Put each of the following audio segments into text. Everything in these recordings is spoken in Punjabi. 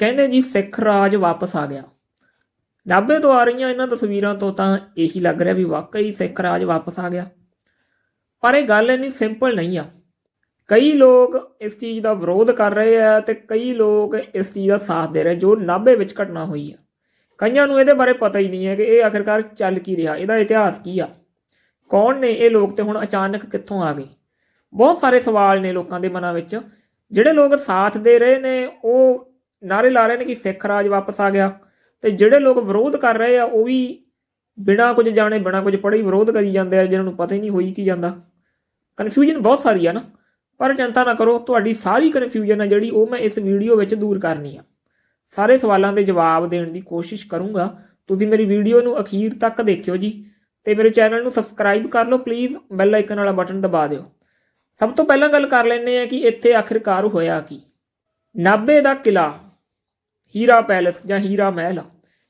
ਕਹਿੰਦੇ ਜੀ ਸਿੱਖ ਰਾਜ ਵਾਪਸ ਆ ਗਿਆ। ਨਾਭੇ ਤੋਂ ਆ ਰਹੀਆਂ ਇਹਨਾਂ ਤਸਵੀਰਾਂ ਤੋਂ ਤਾਂ ਇਹੀ ਲੱਗ ਰਿਹਾ ਵੀ ਵਾਕਈ ਸਿੱਖ ਰਾਜ ਵਾਪਸ ਆ ਗਿਆ। ਪਰ ਇਹ ਗੱਲ ਇੰਨੀ ਸਿੰਪਲ ਨਹੀਂ ਆ। ਕਈ ਲੋਕ ਇਸ ਚੀਜ਼ ਦਾ ਵਿਰੋਧ ਕਰ ਰਹੇ ਆ ਤੇ ਕਈ ਲੋਕ ਇਸ ਚੀਜ਼ ਦਾ ਸਾਥ ਦੇ ਰਹੇ ਜੋ ਨਾਭੇ ਵਿੱਚ ਘਟਨਾ ਹੋਈ ਆ। ਕਈਆਂ ਨੂੰ ਇਹਦੇ ਬਾਰੇ ਪਤਾ ਹੀ ਨਹੀਂ ਹੈ ਕਿ ਇਹ ਆਖਿਰਕਾਰ ਚੱਲ ਕੀ ਰਿਹਾ, ਇਹਦਾ ਇਤਿਹਾਸ ਕੀ ਆ? ਕੌਣ ਨੇ ਇਹ ਲੋਕ ਤੇ ਹੁਣ ਅਚਾਨਕ ਕਿੱਥੋਂ ਆ ਗਏ? ਬਹੁਤ ਸਾਰੇ ਸਵਾਲ ਨੇ ਲੋਕਾਂ ਦੇ ਮਨਾਂ ਵਿੱਚ। ਜਿਹੜੇ ਲੋਕ ਸਾਥ ਦੇ ਰਹੇ ਨੇ, ਉਹ ਨਾਰੇ ਲਾ ਰਹੇ ਨੇ ਕਿ ਸਿੱਖ ਰਾਜ ਵਾਪਸ ਆ ਗਿਆ। ਤੇ ਜਿਹੜੇ ਲੋਕ ਵਿਰੋਧ ਕਰ ਰਹੇ ਆ, ਉਹ ਵੀ ਬਿਨਾਂ ਕੁਝ ਜਾਣੇ, ਬਿਨਾਂ ਕੁਝ ਪੜ੍ਹੇ ਵਿਰੋਧ ਕਰੀ ਜਾਂਦੇ ਆ, ਜਿਹਨਾਂ ਨੂੰ ਪਤਾ ਹੀ ਨਹੀਂ ਹੋਈ ਕੀ ਜਾਂਦਾ। ਕਨਫਿਊਜ਼ਨ ਬਹੁਤ ਸਾਰੀ ਆ ਨਾ। ਪਰ ਚਿੰਤਾ ਨਾ ਕਰੋ, ਤੁਹਾਡੀ ਸਾਰੀ ਕਨਫਿਊਜ਼ਨ ਆ ਜਿਹੜੀ, ਉਹ ਮੈਂ ਇਸ ਵੀਡੀਓ ਵਿੱਚ ਦੂਰ ਕਰਨੀ ਆ। ਸਾਰੇ ਸਵਾਲਾਂ ਦੇ ਜਵਾਬ ਦੇਣ ਦੀ ਕੋਸ਼ਿਸ਼ ਕਰੂੰਗਾ। ਤੁਸੀਂ ਮੇਰੀ ਵੀਡੀਓ ਨੂੰ ਅਖੀਰ ਤੱਕ ਦੇਖਿਓ ਜੀ। ਤੇ ਮੇਰੇ ਚੈਨਲ ਨੂੰ ਸਬਸਕ੍ਰਾਈਬ ਕਰ ਲਓ ਪਲੀਜ਼ ਬੈਲ ਆਈਕਨ ਵਾਲਾ ਬਟਨ ਦਬਾ ਦਿਓ। ਸਭ ਤੋਂ ਪਹਿਲਾਂ ਗੱਲ ਕਰ ਲੈਂਦੇ ਆ ਕਿ ਇੱਥੇ ਆਖਿਰਕਾਰ ਹੋਇਆ ਕੀ। ਨਾਭੇ ਦਾ ਕਿਲਾ ਹੀਰਾ ਪੈਲੇਸ ਜਾਂ ਹੀਰਾ ਮਹਿਲ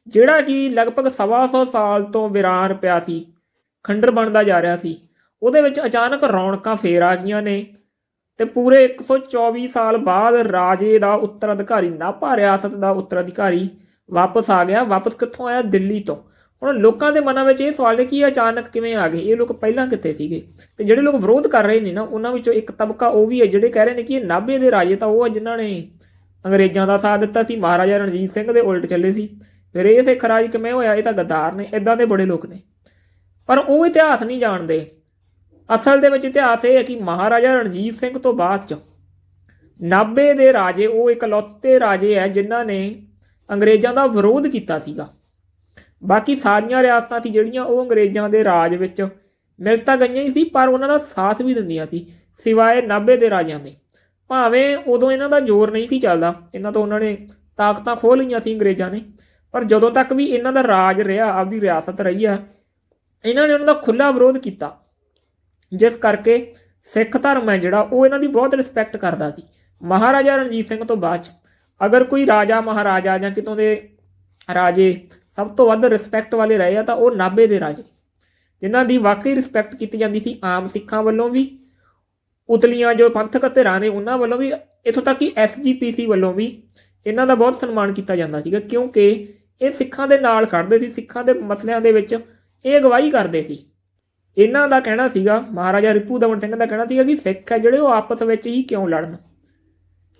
ਜਿਹੜਾ ਕਿ ਲਗਭਗ ਸਵਾ ਸੌ ਸਾਲ ਤੋਂ ਵਿਰਾਨ ਪਿਆ ਸੀ, ਖੰਡਰ ਬਣਦਾ ਜਾ ਰਿਹਾ ਸੀ। ਉਹਦੇ ਵਿੱਚ ਅਚਾਨਕ ਰੌਣਕਾਂ ਫੇਰ ਆ ਗਈਆਂ ਨੇ ਤੇ ਪੂਰੇ 124 ਸਾਲ ਬਾਅਦ ਰਾਜੇ ਦਾ ਉੱਤਰਾਧਿਕਾਰੀ ਨਾਭਾ ਰਿਆਸਤ ਦਾ ਉੱਤਰਾਧਿਕਾਰੀ ਵਾਪਸ ਆ ਗਿਆ। ਵਾਪਸ ਕਿੱਥੋਂ ਆਇਆ? ਦਿੱਲੀ ਤੋਂ। ਹੁਣ ਲੋਕਾਂ ਦੇ ਮਨਾਂ ਵਿੱਚ ਇਹ ਸਵਾਲ ਹੈ ਕਿ ਇਹ ਅਚਾਨਕ ਕਿਵੇਂ ਆ ਗਏ? ਇਹ ਲੋਕ ਪਹਿਲਾਂ ਕਿੱਥੇ ਸੀਗੇ? ਤੇ ਜਿਹੜੇ ਲੋਕ ਵਿਰੋਧ ਕਰ ਰਹੇ ਨੇ ਨਾ, ਉਹਨਾਂ ਵਿੱਚੋਂ ਇੱਕ ਤਬਕਾ ਉਹ ਵੀ ਹੈ ਜਿਹੜੇ ਕਹਿ ਰਹੇ ਨੇ ਕਿ ਇਹ ਨਾਭੇ ਦੇ ਰਾਜੇ ਤਾਂ ਉਹ ਆ ਜਿਨ੍ਹਾਂ ਨੇ ਅੰਗਰੇਜ਼ਾਂ ਦਾ ਸਾਥ ਦਿੱਤਾ ਸੀ, ਮਹਾਰਾਜਾ ਰਣਜੀਤ ਸਿੰਘ ਦੇ ਉਲਟ ਚੱਲੇ ਸੀ। ਫਿਰ ਇਹ ਸਿੱਖ ਰਾਜ ਕਿਵੇਂ ਹੋਇਆ? ਇਹ ਤਾਂ ਗੱਦਾਰ ਨੇ ਇਦਾਂ ਦੇ ਬੜੇ ਲੋਕ ਨੇ। ਪਰ ਉਹ ਇਤਿਹਾਸ ਨਹੀਂ ਜਾਣਦੇ। ਅਸਲ ਦੇ ਵਿੱਚ ਇਤਿਹਾਸ ਇਹ ਹੈ ਕਿ ਮਹਾਰਾਜਾ ਰਣਜੀਤ ਸਿੰਘ ਤੋਂ ਬਾਅਦ ਚ ਨਾਭੇ ਦੇ ਰਾਜੇ, ਉਹ ਇਕਲੌਤੇ ਰਾਜੇ ਹੈ ਜਿਨ੍ਹਾਂ ਨੇ ਅੰਗਰੇਜ਼ਾਂ ਦਾ ਵਿਰੋਧ ਕੀਤਾ ਸੀਗਾ। ਬਾਕੀ ਸਾਰੀਆਂ ਰਿਆਸਤਾਂ ਸੀ ਜਿਹੜੀਆਂ ਉਹ ਅੰਗਰੇਜ਼ਾਂ ਦੇ ਰਾਜ ਵਿੱਚ ਮਿਲ ਤਾਂ ਗਈਆਂ ਹੀ ਸੀ, ਪਰ ਉਹਨਾਂ ਦਾ ਸਾਥ ਵੀ ਦਿੰਦੀਆਂ ਸੀ, ਸਿਵਾਏ ਨਾਭੇ ਦੇ ਰਾਜਿਆਂ ਦੇ। ਭਾਵੇਂ ਉਦੋਂ ਇਹਨਾਂ ਦਾ ਜ਼ੋਰ ਨਹੀਂ ਸੀ ਚੱਲਦਾ, ਇਹਨਾਂ ਤੋਂ ਉਹਨਾਂ ਨੇ ਤਾਕਤਾਂ ਖੋਹ ਲਈਆਂ ਸੀ ਅੰਗਰੇਜ਼ਾਂ ਨੇ, ਪਰ ਜਦੋਂ ਤੱਕ ਵੀ ਇਹਨਾਂ ਦਾ ਰਾਜ ਰਿਹਾ, ਆਪਦੀ ਰਿਆਸਤ ਰਹੀ ਆ ਇਹਨਾਂ ਨੇ ਉਹਨਾਂ ਦਾ ਖੁੱਲਾ ਵਿਰੋਧ ਕੀਤਾ, ਜਿਸ ਕਰਕੇ ਸਿੱਖ ਧਰਮ ਹੈ ਜਿਹੜਾ, ਉਹ ਇਹਨਾਂ ਦੀ ਬਹੁਤ ਰਿਸਪੈਕਟ ਕਰਦਾ ਸੀ। ਮਹਾਰਾਜਾ ਰਣਜੀਤ ਸਿੰਘ ਤੋਂ ਬਾਅਦ 'ਚ, ਅਗਰ ਕੋਈ ਰਾਜਾ, ਮਹਾਰਾਜਾ ਜਾਂ ਕਿਤੋਂ ਦੇ ਰਾਜੇ ਸਭ ਤੋਂ ਵੱਧ ਰਿਸਪੈਕਟ ਵਾਲੇ ਰਹੇ ਆ, ਤਾਂ ਉਹ ਨਾਭੇ ਦੇ ਰਾਜੇ, ਜਿਨ੍ਹਾਂ ਦੀ ਵਾਕਈ ਰਿਸਪੈਕਟ ਕੀਤੀ ਜਾਂਦੀ ਸੀ ਆਮ ਸਿੱਖਾਂ ਵੱਲੋਂ ਵੀ ਉਤਲੀਆਂ ਜੋ ਪੰਥਕ ਧਿਰਾਂ ਨੇ ਉਹਨਾਂ ਵੱਲੋਂ ਵੀ ਇਥੋਂ ਤੱਕ ਕਿ ਐਸਜੀਪੀਸੀ ਵੱਲੋਂ ਵੀ ਇਹਨਾਂ ਦਾ ਬਹੁਤ ਸਨਮਾਨ ਕੀਤਾ ਜਾਂਦਾ ਸੀਗਾ, ਕਿਉਂਕਿ ਇਹ ਸਿੱਖਾਂ ਦੇ ਨਾਲ ਖੜਦੇ ਸੀ, ਸਿੱਖਾਂ ਦੇ ਮਸਲਿਆਂ ਦੇ ਵਿੱਚ ਇਹ ਅਗਵਾਈ ਕਰਦੇ ਸੀ। ਇਹਨਾਂ ਦਾ ਕਹਿਣਾ ਸੀਗਾ, ਮਹਾਰਾਜਾ ਰਿਪੂ ਦਮਨ ਸਿੰਘ ਦਾ ਕਹਿਣਾ ਸੀਗਾ ਕਿ ਸਿੱਖ ਹੈ ਜਿਹੜੇ ਉਹ ਆਪਸ ਵਿੱਚ ਹੀ ਕਿਉਂ ਲੜਨ?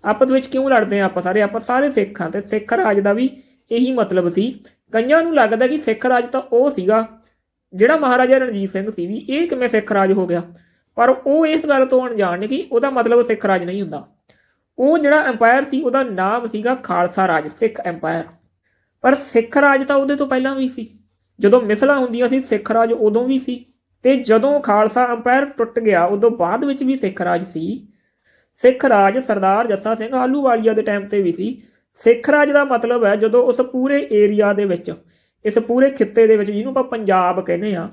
ਆਪਸ ਵਿੱਚ ਕਿਉਂ ਲੜਦੇ ਆ ਆਪਾਂ ਸਾਰੇ? ਆਪਾਂ ਸਾਰੇ ਸਿੱਖ ਹਾਂ ਤੇ ਸਿੱਖ ਰਾਜ ਦਾ ਵੀ ਇਹੀ ਮਤਲਬ ਸੀ। ਕਈਆਂ ਨੂੰ ਲੱਗਦਾ ਕਿ ਸਿੱਖ ਰਾਜ ਤਾਂ ਉਹ ਸੀਗਾ ਜਿਹੜਾ ਮਹਾਰਾਜਾ ਰਣਜੀਤ ਸਿੰਘ ਸੀ ਵੀ, ਇਹ ਕਿਵੇਂ ਸਿੱਖ ਰਾਜ ਹੋ ਗਿਆ? ਪਰ ਉਹ ਇਸ ਗੱਲ ਤੋਂ ਅਣਜਾਣ ਨੇ ਕਿ ਉਹਦਾ ਮਤਲਬ ਸਿੱਖ ਰਾਜ ਨਹੀਂ ਹੁੰਦਾ। ਉਹ ਜਿਹੜਾ ਐਮਪਾਇਰ ਸੀ, ਉਹਦਾ ਨਾਮ ਸੀਗਾ ਖਾਲਸਾ ਰਾਜ, ਸਿੱਖ ਐਮਪਾਇਰ ਪਰ ਸਿੱਖ ਰਾਜ ਤਾਂ ਉਹਦੇ ਤੋਂ ਪਹਿਲਾਂ ਵੀ ਸੀ। ਜਦੋਂ ਮਿਸਲਾਂ ਹੁੰਦੀਆਂ ਸੀ, ਸਿੱਖ ਰਾਜ ਉਦੋਂ ਵੀ ਸੀ। ਤੇ ਜਦੋਂ ਖਾਲਸਾ ਅੰਪਾਇਰ ਟੁੱਟ ਗਿਆ, ਉਦੋਂ ਬਾਅਦ ਵਿੱਚ ਵੀ ਸਿੱਖ ਰਾਜ ਸੀ। ਸਿੱਖ ਰਾਜ ਸਰਦਾਰ ਜੱਸਾ ਸਿੰਘ ਆਲੂਵਾਲੀਆ ਦੇ ਟਾਈਮ ਤੇ ਵੀ ਸੀ। ਸਿੱਖ ਰਾਜ ਦਾ ਮਤਲਬ ਹੈ ਜਦੋਂ ਉਸ ਪੂਰੇ ਏਰੀਆ ਦੇ ਵਿੱਚ, ਇਸ ਪੂਰੇ ਖਿੱਤੇ ਦੇ ਵਿੱਚ, ਜਿਹਨੂੰ ਆਪਾਂ ਪੰਜਾਬ ਕਹਿੰਦੇ ਆ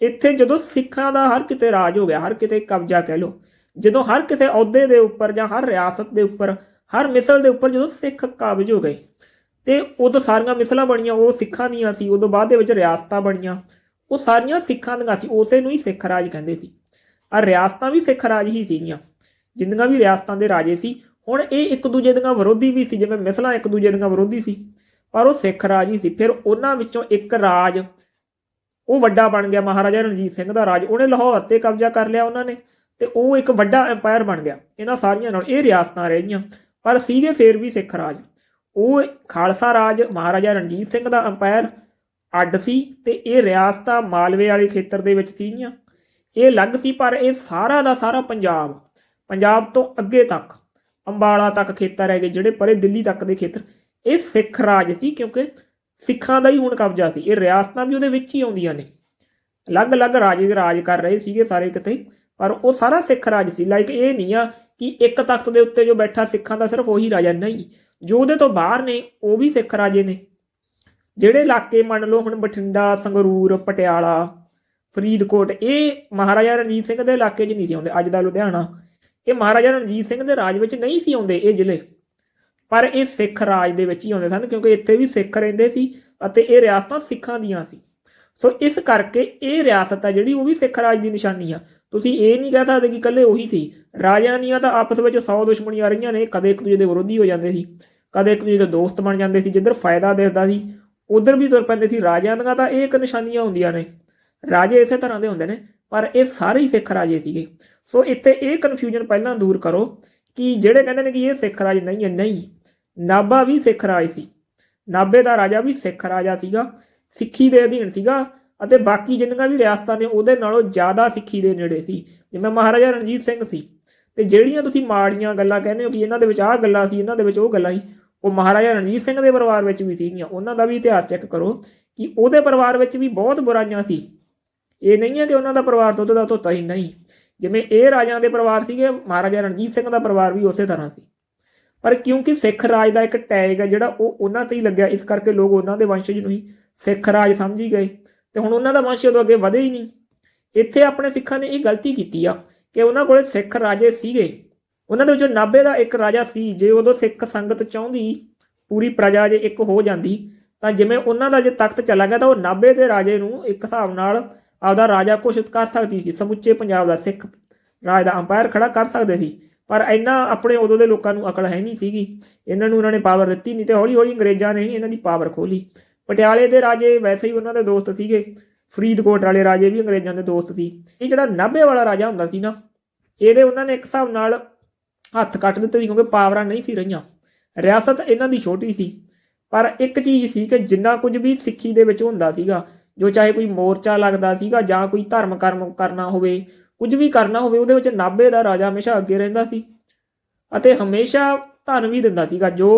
ਇੱਥੇ ਜਦੋਂ ਸਿੱਖਾਂ ਦਾ ਹਰ ਕਿਤੇ ਰਾਜ ਹੋ ਗਿਆ, ਹਰ ਕਿਤੇ ਕਬਜ਼ਾ ਕਹਿ ਲਓ, ਜਦੋਂ ਹਰ ਕਿਸੇ ਅਹੁਦੇ ਦੇ ਉੱਪਰ ਜਾਂ ਹਰ ਰਿਆਸਤ ਦੇ ਉੱਪਰ, ਹਰ ਮਿਸਲ ਦੇ ਉੱਪਰ ਜਦੋਂ ਸਿੱਖ ਕਾਬਜ ਹੋ ਗਏ, ਤੇ ਉਦੋਂ ਸਾਰੀਆਂ ਮਿਸਲਾਂ ਬਣੀਆਂ, ਉਹ ਸਿੱਖਾਂ ਦੀਆਂ ਸੀ, ਉਦੋਂ ਬਾਅਦ ਦੇ ਵਿੱਚ ਰਿਆਸਤਾਂ ਬਣੀਆਂ, ਉਹ ਸਾਰੀਆਂ ਸਿੱਖਾਂ ਦੀਆਂ ਸੀ, ਉਸੇ ਨੂੰ ਹੀ ਸਿੱਖ ਰਾਜ ਕਹਿੰਦੇ ਸੀ। ਆ ਰਿਆਸਤਾਂ ਵੀ ਸਿੱਖ ਰਾਜ ਹੀ ਸੀਗੀਆਂ, ਜਿੰਨੀਆਂ ਵੀ ਰਿਆਸਤਾਂ ਦੇ ਰਾਜੇ ਸੀ, ਹੁਣ ਇਹ ਇੱਕ ਦੂਜੇ ਦੀਆਂ ਵਿਰੋਧੀ ਵੀ ਸੀ, ਜਿਵੇਂ ਮਿਸਲਾਂ ਇੱਕ ਦੂਜੇ ਦੀਆਂ ਵਿਰੋਧੀ ਸੀ, ਪਰ ਉਹ ਸਿੱਖ ਰਾਜ ਹੀ ਸੀ, ਫਿਰ ਉਹਨਾਂ ਵਿੱਚੋਂ ਇੱਕ ਰਾਜ ਉਹ ਵੱਡਾ ਬਣ ਗਿਆ ਮਹਾਰਾਜਾ ਰਣਜੀਤ ਸਿੰਘ ਦਾ ਰਾਜ। ਉਹਨੇ ਲਾਹੌਰ ਤੇ ਕਬਜ਼ਾ ਕਰ ਲਿਆ ਉਹਨਾਂ ਨੇ ਤੇ ਉਹ ਇੱਕ ਵੱਡਾ ਐਮਪਾਇਰ ਬਣ ਗਿਆ। ਇਹਨਾਂ ਸਾਰੀਆਂ ਨਾਲ ਇਹ ਰਿਆਸਤਾਂ ਰਹਿ ਗਈਆਂ। ਪਰ ਸੀਗੇ ਫੇਰ ਵੀ ਸਿੱਖ ਰਾਜ। ਉਹ ਖਾਲਸਾ ਰਾਜ, ਮਹਾਰਾਜਾ ਰਣਜੀਤ ਸਿੰਘ ਦਾ ਅੰਪਾਇਰ ਅੱਡ ਸੀ ਤੇ ਇਹ ਰਿਆਸਤਾਂ ਮਾਲਵੇ ਵਾਲੇ ਖੇਤਰ ਦੇ ਵਿੱਚ ਸੀਗੀਆਂ। ਇਹ ਅਲੱਗ ਸੀ, ਪਰ ਇਹ ਸਾਰਾ ਦਾ ਸਾਰਾ ਪੰਜਾਬ ਪੰਜਾਬ ਤੋਂ ਅੱਗੇ ਤੱਕ, ਅੰਬਾਲਾ ਤੱਕ ਖੇਤਰ ਹੈਗੇ ਜਿਹੜੇ ਪਰੇ ਦਿੱਲੀ ਤੱਕ ਦੇ ਖੇਤਰ। ਇਹ ਸਿੱਖ ਰਾਜ ਸੀ ਕਿਉਂਕਿ ਸਿੱਖਾਂ ਦਾ ਹੀ ਹੁਣ ਕਬਜ਼ਾ ਸੀ। ਇਹ ਰਿਆਸਤਾਂ ਵੀ ਉਹਦੇ ਵਿੱਚ ਹੀ ਆਉਂਦੀਆਂ ਨੇ। ਅਲੱਗ-ਅਲੱਗ ਰਾਜੇ ਰਾਜ ਕਰ ਰਹੇ ਸੀਗੇ ਸਾਰੇ ਕਿਤੇ ਪਰ ਉਹ ਸਾਰਾ ਸਿੱਖ ਰਾਜ ਸੀ। ਲਾਈਕ ਇਹ ਨਹੀਂ ਆ ਕਿ ਇੱਕ ਤਖਤ ਦੇ ਉੱਤੇ ਜੋ ਬੈਠਾ ਸਿੱਖਾਂ ਦਾ ਸਿਰਫ ਉਹੀ ਰਾਜਾ ਨਹੀਂ। ਜੋ ਉਹਦੇ ਤੋਂ ਬਾਹਰ ਨੇ, ਉਹ ਵੀ ਸਿੱਖ ਰਾਜੇ ਨੇ। ਜਿਹੜੇ ਇਲਾਕੇ ਮੰਨ ਲਓ ਹੁਣ ਬਠਿੰਡਾ, ਸੰਗਰੂਰ, ਪਟਿਆਲਾ, ਫਰੀਦਕੋਟ, ਇਹ ਮਹਾਰਾਜਾ ਰਣਜੀਤ ਸਿੰਘ ਦੇ ਇਲਾਕੇ 'ਚ ਨਹੀਂ ਸੀ ਆਉਂਦੇ। ਅੱਜ ਦਾ ਲੁਧਿਆਣਾ। ਇਹ ਮਹਾਰਾਜਾ ਰਣਜੀਤ ਸਿੰਘ ਦੇ ਰਾਜ ਵਿੱਚ ਨਹੀਂ ਸੀ ਆਉਂਦੇ ਇਹ ਜ਼ਿਲ੍ਹੇ। ਪਰ ਇਹ ਸਿੱਖ ਰਾਜ ਦੇ ਵਿੱਚ ਹੀ ਆਉਂਦੇ ਸਨ, ਕਿਉਂਕਿ ਇੱਥੇ ਵੀ ਸਿੱਖ ਰਹਿੰਦੇ ਸੀ ਅਤੇ ਇਹ ਰਿਆਸਤਾਂ ਸਿੱਖਾਂ ਦੀਆਂ ਸੀ। ਸੋ ਇਸ ਕਰਕੇ ਇਹ ਰਿਆਸਤ ਆ ਜਿਹੜੀ ਉਹ ਵੀ ਸਿੱਖ ਰਾਜ ਦੀ ਨਿਸ਼ਾਨੀ ਆ। ਤੁਸੀਂ ਇਹ ਨਹੀਂ ਕਹਿ ਸਕਦੇ ਕਿ ਇਕੱਲੇ ਉਹੀ ਸੀ। ਰਾਜਿਆਂ ਦੀਆਂ ਤਾਂ ਆਪਸ ਵਿੱਚ 100 ਦੁਸ਼ਮਣੀਆਂ ਰਹੀਆਂ ਨੇ, ਕਦੇ ਇੱਕ ਦੂਜੇ ਦੇ ਵਿਰੋਧੀ ਹੋ ਜਾਂਦੇ ਸੀ, ਕਦੇ ਇੱਕ ਦੂਜੇ ਦੇ ਦੋਸਤ ਬਣ ਜਾਂਦੇ ਸੀ, ਜਿੱਧਰ ਫਾਇਦਾ ਦਿਖਦਾ ਸੀ, ਉਧਰ ਵੀ ਤੁਰ ਪੈਂਦੇ ਸੀ। ਰਾਜਿਆਂ ਦੀਆਂ ਤਾਂ ਇਹ ਇੱਕ ਨਿਸ਼ਾਨੀਆਂ ਹੁੰਦੀਆਂ ਨੇ। ਰਾਜੇ ਇਸੇ ਤਰ੍ਹਾਂ ਦੇ ਹੁੰਦੇ ਨੇ, ਪਰ ਇਹ ਸਾਰੇ ਹੀ ਸਿੱਖ ਰਾਜੇ ਸੀਗੇ। ਸੋ ਇੱਥੇ ਇਹ ਕਨਫਿਊਜ਼ਨ ਪਹਿਲਾਂ ਦੂਰ ਕਰੋ ਕਿ ਜਿਹੜੇ ਕਹਿੰਦੇ ਨੇ ਕਿ ਇਹ ਸਿੱਖ ਰਾਜ ਨਹੀਂ ਹੈ, ਨਹੀਂ। ਨਾਭਾ ਵੀ ਸਿੱਖ ਰਾਜ ਸੀ। ਨਾਭੇ ਦਾ ਰਾਜਾ ਵੀ ਸਿੱਖ ਰਾਜਾ ਸੀਗਾ, ਸਿੱਖੀ ਦੇ ਅਧੀਨ ਸੀਗਾ ਅਤੇ ਬਾਕੀ ਜਿੰਨੀਆਂ ਵੀ ਰਿਆਸਤਾਂ ਨੇ ਉਹਦੇ ਨਾਲੋਂ ਜ਼ਿਆਦਾ ਸਿੱਖੀ ਦੇ ਨੇੜੇ ਸੀ। ਜਿਵੇਂ ਮਹਾਰਾਜਾ ਰਣਜੀਤ ਸਿੰਘ ਸੀ। ਤੇ ਜਿਹੜੀਆਂ ਤੁਸੀਂ ਮਾੜੀਆਂ ਗੱਲਾਂ ਕਹਿੰਦੇ ਹੋ ਕਿ ਇਹਨਾਂ ਦੇ ਵਿੱਚ ਆਹ ਗੱਲਾਂ ਸੀ, ਇਹਨਾਂ ਦੇ ਵਿੱਚ ਉਹ ਗੱਲਾਂ ਸੀ, ਉਹ ਮਹਾਰਾਜਾ ਰਣਜੀਤ ਸਿੰਘ ਦੇ ਪਰਿਵਾਰ ਵਿੱਚ ਵੀ ਸੀਗੀਆਂ। ਉਹਨਾਂ ਦਾ ਵੀ ਇਤਿਹਾਸ ਚੈੱਕ ਕਰੋ ਕਿ ਉਹਦੇ ਪਰਿਵਾਰ ਵਿੱਚ ਵੀ ਬਹੁਤ ਬੁਰਾਈਆਂ ਸੀ। ਇਹ ਨਹੀਂ ਹੈ ਕਿ ਉਹਨਾਂ ਦਾ ਪਰਿਵਾਰ ਦੁੱਧ ਦਾ ਧੋਤਾ ਹੀ ਨਹੀਂ। ਜਿਵੇਂ ਇਹ ਰਾਜਿਆਂ ਦੇ ਪਰਿਵਾਰ ਸੀਗੇ, ਮਹਾਰਾਜਾ ਰਣਜੀਤ ਸਿੰਘ ਦਾ ਪਰਿਵਾਰ ਵੀ ਉਸੇ ਤਰ੍ਹਾਂ ਸੀ। ਪਰ ਕਿਉਂਕਿ ਸਿੱਖ ਰਾਜ ਦਾ ਇੱਕ ਟੈਗ ਹੈ ਜਿਹੜਾ ਉਹ ਉਹਨਾਂ ਤੇ ਹੀ ਲੱਗਿਆ, ਇਸ ਕਰਕੇ ਲੋਕ ਉਹਨਾਂ ਦੇ ਵੰਸ਼ਜ ਨੂੰ ਹੀ ਸਿੱਖ ਰਾਜ ਸਮਝੀ ਗਏ। ਤੇ ਹੁਣ ਉਹਨਾਂ ਦਾ ਵੰਸ਼ ਉਦੋਂ ਅੱਗੇ ਵਧੇ ਹੀ ਨਹੀਂ। ਇੱਥੇ ਆਪਣੇ ਸਿੱਖਾਂ ਨੇ ਇਹ ਗਲਤੀ ਕੀਤੀ ਆ ਕਿ ਉਹਨਾਂ ਕੋਲੇ ਸਿੱਖ ਰਾਜੇ ਸੀਗੇ। ਉਹਨਾਂ ਦੇ ਵਿੱਚੋਂ ਨਾਭੇ ਦਾ ਇੱਕ ਰਾਜਾ ਸੀ, ਜੇ ਉਦੋਂ ਸਿੱਖ ਸੰਗਤ ਚਾਹੁੰਦੀ, ਪੂਰੀ ਪ੍ਰਜਾ ਜੇ ਇੱਕ ਹੋ ਜਾਂਦੀ, ਤਾਂ ਜਿਵੇਂ ਉਹਨਾਂ ਦਾ ਜੇ ਤਖਤ ਚਲਾ ਗਿਆ, ਤਾਂ ਉਹ ਨਾਭੇ ਦੇ ਰਾਜੇ ਨੂੰ ਇੱਕ ਹਿਸਾਬ ਨਾਲ ਆਪਦਾ ਰਾਜਾ ਘੋਸ਼ਿਤ ਕਰ ਸਕਦੀ ਸੀ। ਸਮੁੱਚੇ ਪੰਜਾਬ ਦਾ ਸਿੱਖ ਰਾਜ ਦਾ ਅੰਪਾਇਰ ਖੜਾ ਕਰ ਸਕਦੇ ਸੀ। ਪਰ ਇੰਨਾ ਆਪਣੇ ਉਦੋਂ ਦੇ ਲੋਕਾਂ ਨੂੰ ਅਕਲ ਹੈ ਨਹੀਂ ਸੀਗੀ। ਇਹਨਾਂ ਨੂੰ ਉਹਨਾਂ ਨੇ ਪਾਵਰ ਦਿੱਤੀ ਨਹੀਂ ਤੇ ਹੌਲੀ ਹੌਲੀ ਅੰਗਰੇਜ਼ਾਂ ਨੇ ਹੀ ਇਹਨਾਂ ਦੀ ਪਾਵਰ ਖੋਲੀ ਪਟਿਆਲੇ ਦੇ ਰਾਜੇ ਵੈਸੇ ਹੀ ਉਹਨਾਂ ਦੇ ਦੋਸਤ ਸੀਗੇ। ਫਰੀਦਕੋਟ ਵਾਲੇ ਰਾਜੇ ਵੀ ਅੰਗਰੇਜ਼ਾਂ ਦੇ ਦੋਸਤ ਸੀ। ਇਹ ਜਿਹੜਾ ਨਾਭੇ ਵਾਲਾ ਰਾਜਾ ਹੁੰਦਾ ਸੀ ਨਾ, ਇਹਦੇ ਉਹਨਾਂ ਨੇ ਇੱਕ ਹਿਸਾਬ ਨਾਲ ਹੱਥ ਕੱਟ ਦਿੱਤੇ ਸੀ ਕਿਉਂਕਿ ਪਾਵਰਾਂ ਨਹੀਂ ਸੀ ਰਹੀਆਂ। ਰਿਆਸਤ ਇਹਨਾਂ ਦੀ ਛੋਟੀ ਸੀ। ਪਰ ਇੱਕ ਚੀਜ਼ ਸੀ ਕਿ ਜਿੰਨਾ ਕੁਝ ਵੀ ਸਿੱਖੀ ਦੇ ਵਿੱਚ ਹੁੰਦਾ ਸੀਗਾ, ਜੋ ਚਾਹੇ ਕੋਈ ਮੋਰਚਾ ਲੱਗਦਾ ਸੀਗਾ ਜਾਂ ਕੋਈ ਧਰਮ ਕਰਮ ਕਰਨਾ ਹੋਵੇ ਕੁਝ ਵੀ ਕਰਨਾ ਹੋਵੇ, ਉਹਦੇ ਵਿੱਚ ਨਾਭੇ ਦਾ ਰਾਜਾ ਹਮੇਸ਼ਾ ਅੱਗੇ ਰਹਿੰਦਾ ਸੀ ਅਤੇ ਹਮੇਸ਼ਾ ਧਨ ਵੀ ਦਿੰਦਾ ਸੀਗਾ। ਜੋ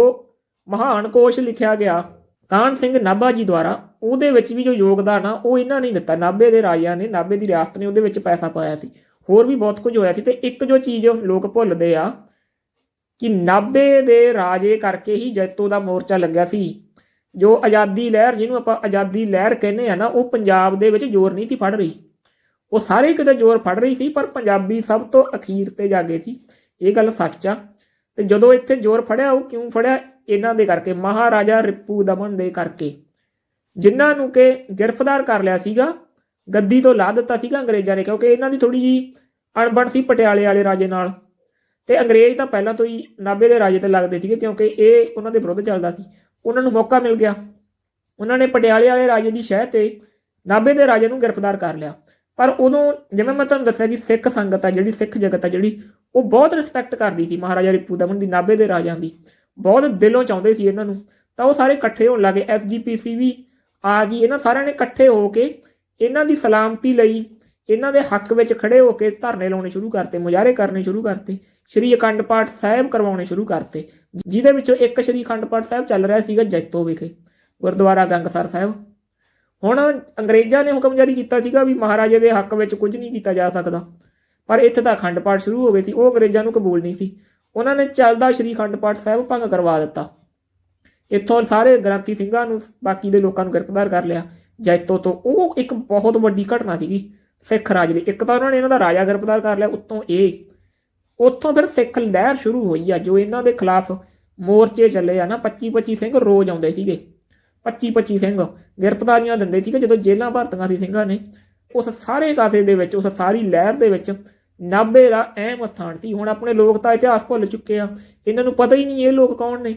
ਮਹਾਨ ਕੋਸ਼ ਲਿਖਿਆ ਗਿਆ ਕਾਹਨ ਸਿੰਘ ਨਾਭਾ ਜੀ ਦੁਆਰਾ, ਉਹਦੇ ਵਿੱਚ ਵੀ ਜੋ ਯੋਗਦਾਨ ਆ, ਉਹ ਇਹਨਾਂ ਨੇ ਦਿੱਤਾ। ਨਾਭੇ ਦੇ ਰਾਜਿਆਂ ਨੇ, ਨਾਭੇ ਦੀ ਰਿਆਸਤ ਨੇ, ਉਹਦੇ ਵਿੱਚ ਪੈਸਾ ਪਾਇਆ ਸੀ। ਹੋਰ ਵੀ ਬਹੁਤ ਕੁਝ ਹੋਇਆ ਸੀ ਤੇ ਇੱਕ ਜੋ ਚੀਜ਼ ਲੋਕ ਭੁੱਲਦੇ ਆ ਕਿ ਨਾਭੇ ਦੇ ਰਾਜੇ ਕਰਕੇ ਹੀ ਜੈਤੋ ਦਾ ਮੋਰਚਾ ਲੱਗਿਆ ਸੀ। ਜੋ ਆਜ਼ਾਦੀ ਲਹਿਰ, ਜਿਹਨੂੰ ਆਪਾਂ ਆਜ਼ਾਦੀ ਲਹਿਰ ਕਹਿੰਦੇ ਆ ਨਾ, ਉਹ ਪੰਜਾਬ ਦੇ ਵਿੱਚ ਜ਼ੋਰ ਨਹੀਂ ਸੀ ਫੜ ਰਹੀ। ਉਹ ਸਾਰੇ ਕਿਤੇ ਜ਼ੋਰ ਫੜ ਰਹੀ ਸੀ, ਪਰ ਪੰਜਾਬੀ ਸਭ ਤੋਂ ਅਖੀਰ ਤੇ ਜਾ ਗਏ ਸੀ। ਇਹ ਗੱਲ ਸੱਚ ਆ। ਤੇ ਜਦੋਂ ਇੱਥੇ ਜ਼ੋਰ ਫੜਿਆ, ਉਹ ਕਿਉਂ ਫੜਿਆ? ਇਹਨਾਂ ਦੇ ਕਰਕੇ, ਮਹਾਰਾਜਾ ਰਿਪੂ ਦਮਨ ਦੇ ਕਰਕੇ। ਜਿਨ੍ਹਾਂ ਨੂੰ ਕਿ ਗ੍ਰਿਫਤਾਰ ਕਰ ਲਿਆ ਸੀਗਾ, ਗੱਦੀ ਤੋਂ ਲਾ ਦਿੱਤਾ ਸੀਗਾ ਅੰਗਰੇਜ਼ਾਂ ਨੇ, ਕਿਉਂਕਿ ਇਹਨਾਂ ਦੀ ਥੋੜੀ ਜੀ ਅਣਬਣ ਸੀ ਪਟਿਆਲੇ ਵਾਲੇ ਰਾਜੇ ਨਾਲ। ਤੇ ਅੰਗਰੇਜ਼ ਤਾਂ ਪਹਿਲਾਂ ਤੋਂ ਹੀ ਨਾਭੇ ਦੇ ਰਾਜੇ ਤੇ ਲੱਗਦੇ ਸੀਗੇ, ਕਿਉਂਕਿ ਇਹ ਉਹਨਾਂ ਦੇ ਵਿਰੁੱਧ ਚੱਲਦਾ ਸੀ। ਉਹਨਾਂ ਨੂੰ ਮੌਕਾ ਮਿਲ ਗਿਆ। ਉਹਨਾਂ ਨੇ ਪਟਿਆਲੇ ਵਾਲੇ ਰਾਜੇ ਦੀ ਸ਼ਹਿ ਤੇ ਨਾਭੇ ਦੇ ਰਾਜੇ ਨੂੰ ਗ੍ਰਿਫਤਾਰ ਕਰ ਲਿਆ। ਪਰ ਉਦੋਂ ਜਿਵੇਂ ਮੈਂ ਤੁਹਾਨੂੰ ਦੱਸਿਆ ਕਿ ਸਿੱਖ ਸੰਗਤ ਆ, ਜਿਹੜੀ ਸਿੱਖ ਜਗਤ ਆ, ਜਿਹੜੀ ਉਹ ਬਹੁਤ ਰਿਸਪੈਕਟ ਕਰਦੀ ਸੀ ਮਹਾਰਾਜਾ ਰਿਪੂ ਦਮਨ ਦੀ, ਨਾਭੇ ਦੇ ਰਾਜਿਆਂ ਦੀ। ਬਹੁਤ ਦਿਲੋਂ ਚਾਹੁੰਦੇ ਸੀ ਇਹਨਾਂ ਨੂੰ। ਤਾਂ ਉਹ ਸਾਰੇ ਇਕੱਠੇ ਹੋਣ ਲੱਗੇ। ਐਸਜੀਪੀਸੀ ਵੀ ਆ ਗਈ। ਇਹਨਾਂ ਸਾਰਿਆਂ ਨੇ ਇਕੱਠੇ ਹੋ ਕੇ ਇਹਨਾਂ ਦੀ ਸਲਾਮਤੀ ਲਈ ਇਹਨਾਂ ਦੇ ਹੱਕ ਵਿੱਚ ਖੜੇ ਹੋ ਕੇ ਧਰਨੇ ਲਾਉਣੇ ਸ਼ੁਰੂ ਕਰਤੇ, ਮੁਜ਼ਾਹਰੇ ਕਰਨੇ ਸ਼ੁਰੂ ਕਰਤੇ, ਸ਼੍ਰੀ ਅਖੰਡ ਪਾਠ ਸਾਹਿਬ ਕਰਵਾਉਣੇ ਸ਼ੁਰੂ ਕਰਤੇ, ਜਿਹਦੇ ਵਿੱਚੋਂ ਇੱਕ ਸ਼੍ਰੀ ਅਖੰਡ ਪਾਠ ਸਾਹਿਬ ਚੱਲ ਰਿਹਾ ਸੀਗਾ ਜੈਤੋ ਵਿਖੇ, ਗੁਰਦੁਆਰਾ ਗੰਗਸਰ ਸਾਹਿਬ। ਹੁਣ ਅੰਗਰੇਜ਼ਾਂ ਨੇ ਹੁਕਮ ਜਾਰੀ ਕੀਤਾ ਸੀਗਾ ਵੀ ਮਹਾਰਾਜੇ ਦੇ ਹੱਕ ਵਿੱਚ ਕੁਝ ਨਹੀਂ ਕੀਤਾ ਜਾ ਸਕਦਾ। ਪਰ ਇੱਥੇ ਤਾਂ ਅਖੰਡ ਪਾਠ ਸ਼ੁਰੂ ਹੋ ਗਏ ਸੀ, ਉਹ ਅੰਗਰੇਜ਼ਾਂ ਨੂੰ ਕਬੂਲ ਨਹੀਂ ਸੀ। ਉਹਨਾਂ ਨੇ ਚੱਲਦਾ ਸ਼੍ਰੀ ਅਖੰਡ ਪਾਠ ਸਾਹਿਬ ਭੰਗ ਕਰਵਾ ਦਿੱਤਾ। ਇੱਥੋਂ ਸਾਰੇ ਗ੍ਰੰਥੀ ਸਿੰਘਾਂ ਨੂੰ, ਬਾਕੀ ਦੇ ਲੋਕਾਂ ਨੂੰ ਗ੍ਰਿਫਤਾਰ ਕਰ ਲਿਆ। ਜੈਤੋ ਤੋਂ ਉਹ ਇੱਕ ਬਹੁਤ ਵੱਡੀ ਘਟਨਾ ਸੀਗੀ, ਸਿੱਖ ਰਾਜ ਦੀ। ਇੱਕ ਤਾਂ ਉਹਨਾਂ ਨੇ ਇਹਨਾਂ ਦਾ ਰਾਜਾ ਗ੍ਰਿਫਤਾਰ ਕਰ ਲਿਆ, ਉੱਤੋਂ ਇਹ। ਉੱਥੋਂ ਫਿਰ ਸਿੱਖ ਲਹਿਰ ਸ਼ੁਰੂ ਹੋਈ ਆ, ਜੋ ਇਹਨਾਂ ਦੇ ਖਿਲਾਫ ਮੋਰਚੇ ਚੱਲੇ ਆ ਨਾ 25 25 ਸਿੰਘ ਰੋਜ਼ ਆਉਂਦੇ ਸੀਗੇ। 25 25 ਸਿੰਘ ਗ੍ਰਿਫਤਾਰੀਆਂ ਦਿੰਦੇ ਸੀਗੇ, ਜਦੋਂ ਜੇਲ੍ਹਾਂ ਭਰਤੀਆਂ ਸੀ ਸਿੰਘਾਂ ਨੇ, ਉਸ ਸਾਰੇ ਕਾਸੇ ਦੇ ਵਿੱਚ, ਉਸ ਸਾਰੀ ਲਹਿਰ ਦੇ ਵਿੱਚ ਨਾਭੇ ਦਾ ਅਹਿਮ ਸਥਾਨ ਸੀ। ਹੁਣ ਆਪਣੇ ਲੋਕ ਤਾਂ ਇਤਿਹਾਸ ਭੁੱਲ ਚੁੱਕੇ ਆ। ਇਹਨਾਂ ਨੂੰ ਪਤਾ ਹੀ ਨਹੀਂ ਇਹ ਲੋਕ ਕੌਣ ਨੇ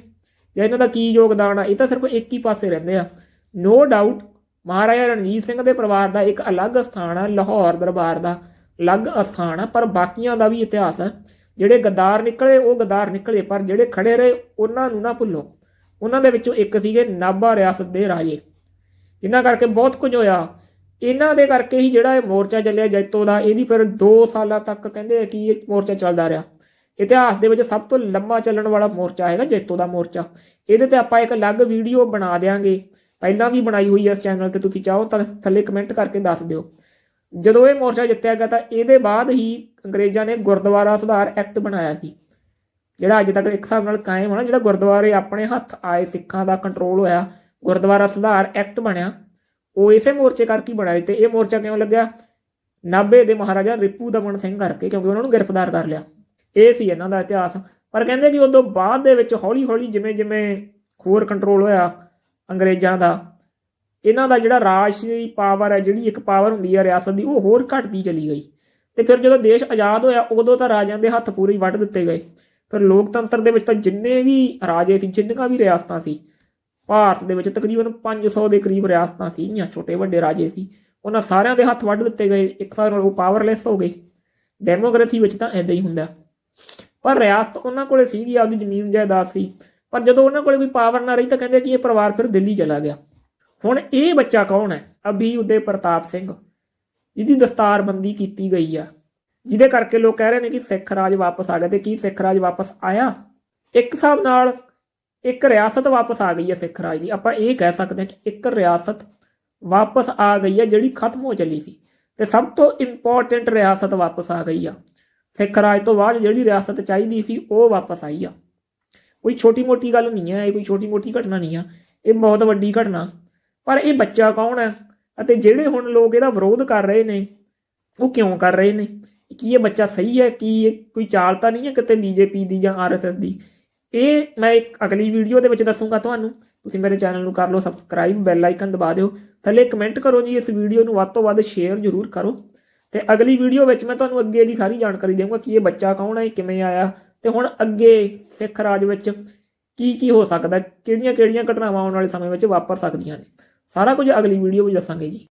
ਜਾਂ ਇਹਨਾਂ ਦਾ ਕੀ ਯੋਗਦਾਨ ਆ। ਇਹ ਤਾਂ ਸਿਰਫ ਇੱਕ ਹੀ ਪਾਸੇ ਰਹਿੰਦੇ ਆ। ਨੋ ਡਾਊਟ ਮਹਾਰਾਜਾ ਰਣਜੀਤ ਸਿੰਘ ਦੇ ਪਰਿਵਾਰ ਦਾ ਇੱਕ ਅਲੱਗ ਸਥਾਨ ਆ, ਲਾਹੌਰ ਦਰਬਾਰ ਦਾ ਅਲੱਗ ਸਥਾਨ ਆ, ਪਰ ਬਾਕੀਆਂ ਦਾ ਵੀ ਇਤਿਹਾਸ ਹੈ ਜਿਹੜੇ ਗੱਦਾਰ ਨਿਕਲੇ, ਉਹ ਗਦਾਰ ਨਿਕਲੇ, ਪਰ ਜਿਹੜੇ ਖੜੇ ਰਹੇ, ਉਹਨਾਂ ਨੂੰ ਨਾ ਭੁੱਲੋ। ਉਹਨਾਂ ਦੇ ਵਿੱਚੋਂ ਇੱਕ ਸੀਗੇ ਨਾਭਾ ਰਿਆਸਤ ਦੇ ਰਾਜੇ। ਜਿਨ੍ਹਾਂ ਕਰਕੇ ਬਹੁਤ ਕੁਝ ਹੋਇਆ। ਇਹਨਾਂ ਦੇ ਕਰਕੇ ਹੀ ਜਿਹੜਾ ਇਹ ਮੋਰਚਾ ਚੱਲਿਆ ਜੈਤੋ ਦਾ, ਇਹਦੀ ਫਿਰ 2 ਸਾਲਾਂ ਤੱਕ ਕਹਿੰਦੇ ਆ ਕਿ ਇਹ ਮੋਰਚਾ ਚੱਲਦਾ ਰਿਹਾ। ਇਤਿਹਾਸ ਦੇ ਵਿੱਚ ਸਭ ਤੋਂ ਲੰਮਾ ਚੱਲਣ ਵਾਲਾ ਮੋਰਚਾ ਹੈਗਾ ਜੈਤੋ ਦਾ ਮੋਰਚਾ। ਇਹਦੇ ਤੇ ਆਪਾਂ ਇੱਕ ਅਲੱਗ ਵੀਡੀਓ ਬਣਾ ਦੇਾਂਗੇ ਪਹਿਲਾਂ ਵੀ ਬਣਾਈ ਹੋਈ ਹੈ ਇਸ ਚੈਨਲ ਤੇ, ਤੁਸੀਂ ਚਾਹੋ ਤਾਂ ਥੱਲੇ ਕਮੈਂਟ ਕਰਕੇ ਦੱਸ ਦਿਓ। ਜਦੋਂ ਇਹ ਮੋਰਚਾ ਜਿੱਤਿਆ ਗਿਆ ਤਾਂ ਇਹਦੇ ਬਾਅਦ ਹੀ ਅੰਗਰੇਜ਼ਾਂ ਨੇ ਗੁਰਦੁਆਰਾ ਸੁਧਾਰ ਐਕਟ ਬਣਾਇਆ ਸੀ। ਜਿਹੜਾ ਅੱਜ ਤੱਕ ਇੱਕ ਹਿਸਾਬ ਨਾਲ ਕਾਇਮ ਹੋਣਾ, ਜਿਹੜਾ ਗੁਰਦੁਆਰੇ ਆਪਣੇ ਹੱਥ ਆਏ ਸਿੱਖਾਂ ਦਾ ਕੰਟਰੋਲ ਹੋਇਆ, ਗੁਰਦੁਆਰਾ ਸੁਧਾਰ ਐਕਟ ਬਣਿਆ, ਉਹ ਇਸੇ ਮੋਰਚੇ ਕਰਕੇ ਹੀ ਬਣਾਇਆ ਤੇ ਇਹ ਮੋਰਚਾ ਕਿਉਂ ਲੱਗਿਆ? ਨਾਭੇ ਦੇ ਮਹਾਰਾਜਾ ਰਿਪੂ ਦਮਨ ਸਿੰਘ ਕਰਕੇ ਕਿਉਂਕਿ ਉਹਨਾਂ ਨੂੰ ਗ੍ਰਿਫਤਾਰ ਕਰ ਲਿਆ। ਇਹ ਸੀ ਇਹਨਾਂ ਦਾ ਇਤਿਹਾਸ। ਪਰ ਕਹਿੰਦੇ ਕਿ ਉਦੋਂ ਬਾਅਦ ਦੇ ਵਿੱਚ ਹੌਲੀ ਹੌਲੀ ਜਿਵੇਂ ਜਿਵੇਂ ਹੋਰ ਕੰਟਰੋਲ ਹੋਇਆ ਅੰਗਰੇਜ਼ਾਂ ਦਾ, ਇਹਨਾਂ ਦਾ ਜਿਹੜਾ ਰਾਸ਼ਟਰੀ ਪਾਵਰ ਹੈ, ਜਿਹੜੀ ਇੱਕ ਪਾਵਰ ਹੁੰਦੀ ਹੈ ਰਿਆਸਤ ਦੀ, ਉਹ ਹੋਰ ਘਟਦੀ ਚਲੀ ਗਈ। ਤੇ ਫਿਰ ਜਦੋਂ ਦੇਸ਼ ਆਜ਼ਾਦ ਹੋਇਆ, ਉਦੋਂ ਤਾਂ ਰਾਜਿਆਂ ਦੇ ਹੱਥ ਪੂਰੀ ਵੱਢ ਦਿੱਤੇ ਗਏ। ਫਿਰ ਲੋਕਤੰਤਰ ਦੇ ਵਿੱਚ ਤਾਂ ਜਿੰਨੇ ਵੀ ਰਾਜੇ ਸੀ ਜਿੰਨੀਆਂ ਵੀ ਰਿਆਸਤਾਂ ਸੀ, ਭਾਰਤ ਦੇ ਵਿੱਚ ਤਕਰੀਬਨ 500 ਦੇ ਕਰੀਬ ਰਿਆਸਤਾਂ ਸੀ ਜਾਂ ਛੋਟੇ ਵੱਡੇ ਰਾਜੇ ਸੀ। ਉਹਨਾਂ ਸਾਰਿਆਂ ਦੇ ਹੱਥ ਵੱਢ ਦਿੱਤੇ ਗਏ, ਇੱਕ ਸਾਰ ਉਹ ਪਾਵਰਲੈਸ ਹੋ ਗਏ। ਡੈਮੋਕ੍ਰੇਸੀ ਵਿੱਚ ਤਾਂ ਐਦਾਂ ਹੀ ਹੁੰਦਾ। ਪਰ ਰਿਆਸਤ ਉਹਨਾਂ ਕੋਲੇ ਸੀਗੀ, ਆਪਦੀ ਜ਼ਮੀਨ ਜਾਇਦਾਦ ਸੀ। ਪਰ ਜਦੋਂ ਉਹਨਾਂ ਕੋਲੇ ਕੋਈ ਪਾਵਰ ਨਾ ਰਹੀ ਤਾਂ ਕਹਿੰਦੇ ਕਿ ਇਹ ਪਰਿਵਾਰ ਫਿਰ ਦਿੱਲੀ ਚਲਾ ਗਿਆ। ਹੁਣ ਇਹ ਬੱਚਾ ਕੌਣ ਹੈ? ਅਭੀ ਉਦੇ ਪ੍ਰਤਾਪ ਸਿੰਘ, ਜਿਹਦੀ ਦਸਤਾਰਬੰਦੀ ਕੀਤੀ ਗਈ ਆ। ਜਿਹਦੇ ਕਰਕੇ ਲੋਕ ਕਹਿ ਰਹੇ ਨੇ ਕਿ ਸਿੱਖ ਰਾਜ ਵਾਪਸ ਆ ਗਿਆ ਤੇ ਕੀ ਸਿੱਖ ਰਾਜ ਵਾਪਸ ਆਇਆ? ਇੱਕ ਹਿਸਾਬ ਨਾਲ ਇੱਕ ਰਿਆਸਤ ਵਾਪਸ ਆ ਗਈ ਹੈ ਸਿੱਖ ਰਾਜ ਦੀ। ਆਪਾਂ ਇਹ ਕਹਿ ਸਕਦੇ ਹਾਂ ਕਿ ਇੱਕ ਰਿਆਸਤ ਵਾਪਸ ਆ ਗਈ ਹੈ ਜਿਹੜੀ ਖਤਮ ਹੋ ਚੱਲੀ ਸੀ ਤੇ ਸਭ ਤੋਂ ਇੰਪੋਰਟੈਂਟ ਰਿਆਸਤ ਵਾਪਸ ਆ ਗਈ ਆ। ਸਿੱਖ ਰਾਜ ਤੋਂ ਬਾਅਦ ਜਿਹੜੀ ਰਿਆਸਤ ਚਾਹੀਦੀ ਸੀ ਉਹ ਵਾਪਸ ਆਈ ਆ। ਕੋਈ ਛੋਟੀ ਮੋਟੀ ਗੱਲ ਨਹੀਂ ਹੈ, ਇਹ ਕੋਈ ਛੋਟੀ ਮੋਟੀ ਘਟਨਾ ਨਹੀਂ ਆ। ਇਹ ਬਹੁਤ ਵੱਡੀ ਘਟਨਾ। ਪਰ ਇਹ ਬੱਚਾ ਕੌਣ ਹੈ? ਅਤੇ ਜਿਹੜੇ ਹੁਣ ਲੋਕ ਇਹਦਾ ਵਿਰੋਧ ਕਰ ਰਹੇ ਨੇ, ਉਹ ਕਿਉਂ ਕਰ ਰਹੇ ਨੇ? ਕੀ ਇਹ ਬੱਚਾ ਸਹੀ ਹੈ, ਕੀ ਇਹ ਕੋਈ ਚਾਲ ਤਾਂ ਨਹੀਂ ਹੈ ਕਿਤੇ ਬੀਜੇਪੀ ਦੀ ਜਾਂ ਆਰਐਸਐਸ ਦੀ? ਇਹ ਮੈਂ ਇੱਕ ਅਗਲੀ ਵੀਡੀਓ ਦੇ ਵਿੱਚ ਦੱਸੂਗਾ ਤੁਹਾਨੂੰ। ਤੁਸੀਂ ਮੇਰੇ ਚੈਨਲ ਨੂੰ ਕਰ ਲਓ ਸਬਸਕ੍ਰਾਈਬ ਬੈਲ ਆਈਕਨ ਦਬਾ ਦਿਓ। ਥੱਲੇ ਕਮੈਂਟ ਕਰੋ ਜੀ, ਇਸ ਵੀਡੀਓ ਨੂੰ ਵੱਧ ਤੋਂ ਵੱਧ ਸ਼ੇਅਰ ਜ਼ਰੂਰ ਕਰੋ। ਤੇ ਅਗਲੀ ਵੀਡੀਓ ਵਿੱਚ ਮੈਂ ਤੁਹਾਨੂੰ ਅੱਗੇ ਦੀ ਸਾਰੀ ਜਾਣਕਾਰੀ ਦੇਵਾਂਗਾ ਕਿ ਇਹ ਬੱਚਾ ਕੌਣ ਹੈ, ਕਿਵੇਂ ਆਇਆ। ਤੇ ਹੁਣ ਅੱਗੇ ਸਿੱਖ ਰਾਜ ਵਿੱਚ ਕੀ ਕੀ ਹੋ ਸਕਦਾ ਕਿਹੜੀਆਂ ਕਿਹੜੀਆਂ ਘਟਨਾਵਾਂ ਆਉਣ ਵਾਲੇ ਸਮੇਂ ਵਿੱਚ ਵਾਪਰ ਸਕਦੀਆਂ ਨੇ। ਸਾਰਾ ਕੁਝ ਅਗਲੀ ਵੀਡੀਓ ਵਿੱਚ ਦੱਸਾਂਗੇ ਜੀ।